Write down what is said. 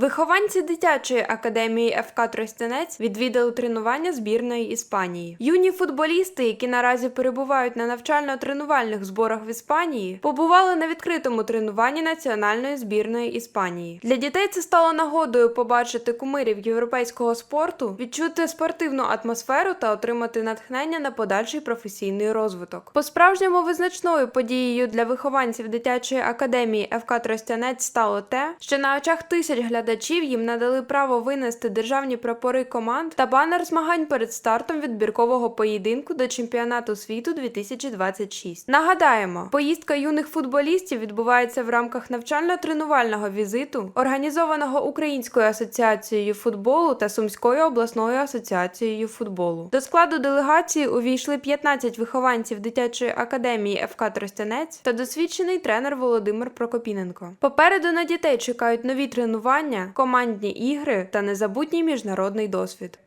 Вихованці дитячої академії ФК Тростянець відвідали тренування збірної Іспанії. Юні футболісти, які наразі перебувають на навчально-тренувальних зборах в Іспанії, побували на відкритому тренуванні національної збірної Іспанії. Для дітей це стало нагодою побачити кумирів європейського спорту, відчути спортивну атмосферу та отримати натхнення на подальший професійний розвиток. По-справжньому визначною подією для вихованців дитячої академії ФК Тростянець стало те, що на очах тисяч глядачів їм надали право винести державні прапори команд та банер змагань перед стартом відбіркового поєдинку до чемпіонату світу 2026. Нагадаємо, поїздка юних футболістів відбувається в рамках навчально-тренувального візиту, організованого Українською асоціацією футболу та Сумською обласною асоціацією футболу. До складу делегації увійшли 15 вихованців дитячої академії ФК Тростянець та досвідчений тренер Володимир Прокопіненко. Попереду на дітей чекають нові тренування, командні ігри та незабутній міжнародний досвід.